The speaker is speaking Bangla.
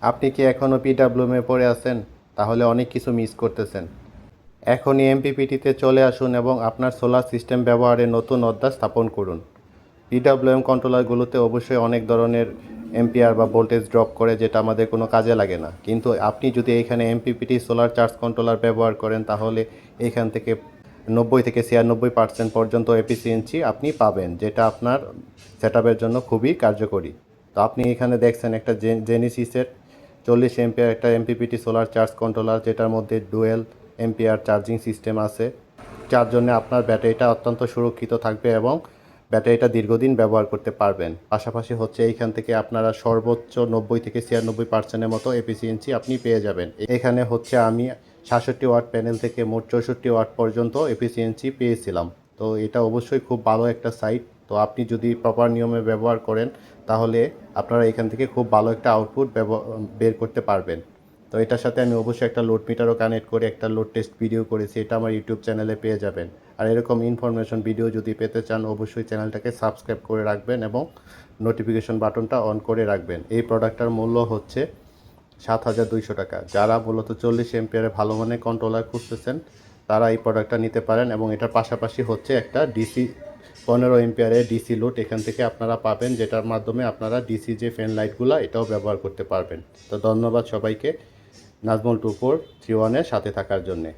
আপনি কি এখনও পিডাব্লিউএমে পড়ে আছেন? তাহলে অনেক কিছু মিস করতেছেন। এখনই এমপিপিটিতে চলে আসুন এবং আপনার সোলার সিস্টেম ব্যবহারে নতুন অধ্যায় স্থাপন করুন। পিডাব্লিউএম কন্ট্রোলারগুলোতে অবশ্যই অনেক ধরনের এম্পিয়ার বা ভোল্টেজ ড্রপ করে যেটা আমাদের কোনো কাজে লাগে না। কিন্তু আপনি যদি এখানে এমপিপিটি সোলার চার্জ কন্ট্রোলার ব্যবহার করেন, তাহলে এখান থেকে নব্বই থেকে ছিয়ানব্বই পার্সেন্ট পর্যন্ত এফিসিয়েন্সি আপনি পাবেন, যেটা আপনার সেট জন্য খুবই কার্যকরী। তো আপনি এখানে দেখছেন একটা জেনিসিসের চল্লিশ এমপিয়ার একটা এমপিপিটি সোলার চার্জ কন্ট্রোলার যেটার মধ্যে ডুয়েল এমপিআর চার্জিং সিস্টেম আছে। যার জন্য আপনার ব্যাটারিটা অত্যন্ত সুরক্ষিত থাকবে এবং ব্যাটারিটা দীর্ঘদিন ব্যবহার করতে পারবেন। পাশাপাশি হচ্ছে এইখান থেকে আপনারা সর্বোচ্চ নব্বই থেকে ছিয়ানব্বই পার্সেন্টের মতো এফিসিয়েন্সি আপনি পেয়ে যাবেন। এখানে হচ্ছে আমি সাতষট্টি ওয়াট প্যানেল থেকে মোট চৌষট্টি ওয়াট পর্যন্ত এফিসিয়েন্সি পেয়েছিলাম। তো এটা অবশ্যই খুব ভালো একটা সাইট তো আপনি যদি প্রপার নিয়মে ব্যবহার করেন, তাহলে আপনারা এখান থেকে খুব ভালো একটা আউটপুট বের করতে পারবেন। তো এটার সাথে আমি অবশ্যই একটা লোড মিটারও কানেক্ট করে একটা লোড টেস্ট ভিডিও করেছি, এটা আমার ইউটিউব চ্যানেলে পেয়ে যাবেন। আর এরকম ইনফরমেশন ভিডিও যদি পেতে চান, অবশ্যই চ্যানেলটাকে সাবস্ক্রাইব করে রাখবেন এবং নোটিফিকেশন বাটনটা অন করে রাখবেন। এই প্রোডাক্টটার মূল্য হচ্ছে সাত হাজার দুইশো টাকা। যারা মূলত চল্লিশ এমপিয়ারে ভালো মানের কন্ট্রোলার খুঁজতেছেন, তারা এই প্রোডাক্টটা নিতে পারেন এবং এটার পাশাপাশি হচ্ছে একটা ডিসি পনেরো এমপিয়ারের ডিসি লোড এখান থেকে আপনারা পাবেন, যেটার মাধ্যমে আপনারা ডিসি যে ফ্যান লাইটগুলো, এটাও ব্যবহার করতে পারবেন। তো ধন্যবাদ সবাইকে, নাজমল টু ফোর থ্রি ওয়ানের সাথে থাকার জন্যে।